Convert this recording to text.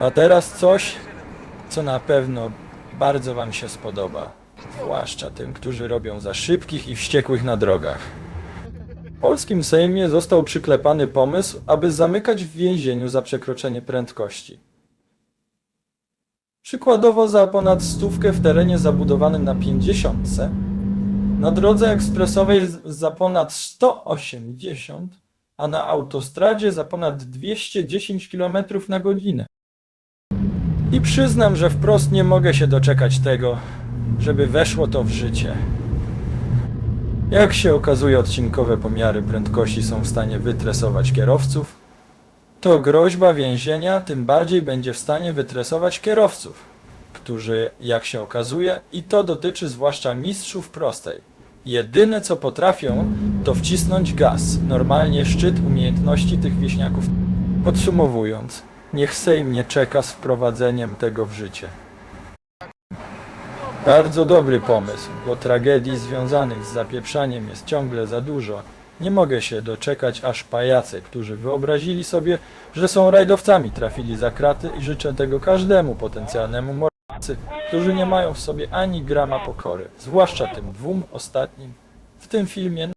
A teraz coś, co na pewno bardzo Wam się spodoba. Zwłaszcza tym, którzy robią za szybkich i wściekłych na drogach. W polskim Sejmie został przyklepany pomysł, aby zamykać w więzieniu za przekroczenie prędkości. Przykładowo za ponad stówkę w terenie zabudowanym na 50, na drodze ekspresowej za ponad 180, a na autostradzie za ponad 210 km na godzinę. I przyznam, że wprost nie mogę się doczekać tego, żeby weszło to w życie. Jak się okazuje, odcinkowe pomiary prędkości są w stanie wytresować kierowców, to groźba więzienia tym bardziej będzie w stanie wytresować kierowców, którzy, jak się okazuje, i to dotyczy zwłaszcza mistrzów prostej. Jedyne co potrafią, to wcisnąć gaz, normalnie szczyt umiejętności tych wieśniaków. Podsumowując, niech Sejm nie czeka z wprowadzeniem tego w życie. Bardzo dobry pomysł, bo tragedii związanych z zapieprzaniem jest ciągle za dużo. Nie mogę się doczekać, aż pajacy, którzy wyobrazili sobie, że są rajdowcami, trafili za kraty i życzę tego każdemu potencjalnemu mordercy, którzy nie mają w sobie ani grama pokory, zwłaszcza tym dwóm ostatnim w tym filmie.